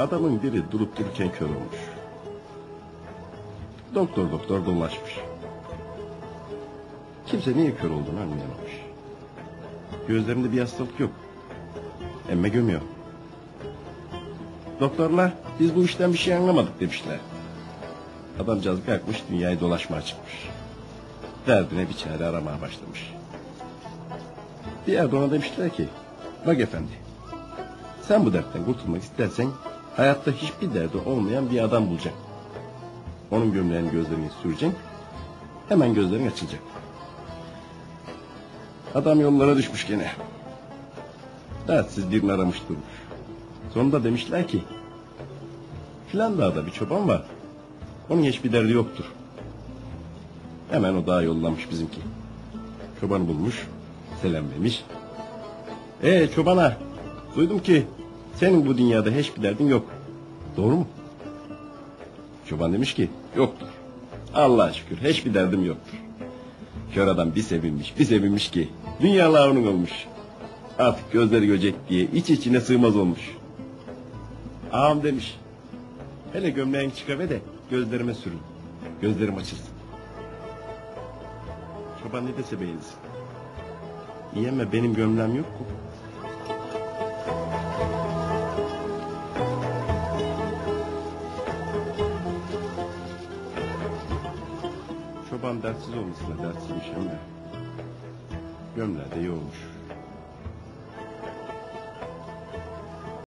Adamın biri durup dururken kör olmuş. Doktor doktor dolaşmış. Kimse niye kör olduğunu anlayamamış. Gözlerinde bir hastalık yok. Emme gömüyor. Doktorlar biz bu işten bir şey anlamadık demişler. Adamcağız kalkmış dünyayı dolaşmaya çıkmış. Derdine bir çare aramaya başlamış. Bir yerde ona demişler ki bak efendi sen bu dertten kurtulmak istersen hayatta hiçbir derdi olmayan bir adam bulacaksın. Onun gömleğini gözlerine süreceksin. Hemen gözlerin açılacak. Adam yollara düşmüş gene. Dertsiz birini aramış durmuş. Sonunda demişler ki filan dağda bir çoban var. Onun hiçbir derdi yoktur. Hemen o dağa yollamış bizimki. Çobanı bulmuş, selam vermiş. Ee çobana, duydum ki senin bu dünyada hiçbir derdin yok. Doğru mu? Çoban demiş ki yoktur. Allah'a şükür hiçbir derdim yoktur. Kör adam bir sevinmiş, bir sevinmiş ki dünyalar onun olmuş. Artık gözleri görecek diye iç içine sığmaz olmuş. Ağam demiş. Hele gömleğini çıkar de gözlerime sürün. Gözlerim açılsın. Çoban ne dese beğenirsin. Ama benim gömleğim yok mu? Çoban dertsiz olmasına dertsizmiş ama gömleği de iyi olmuş.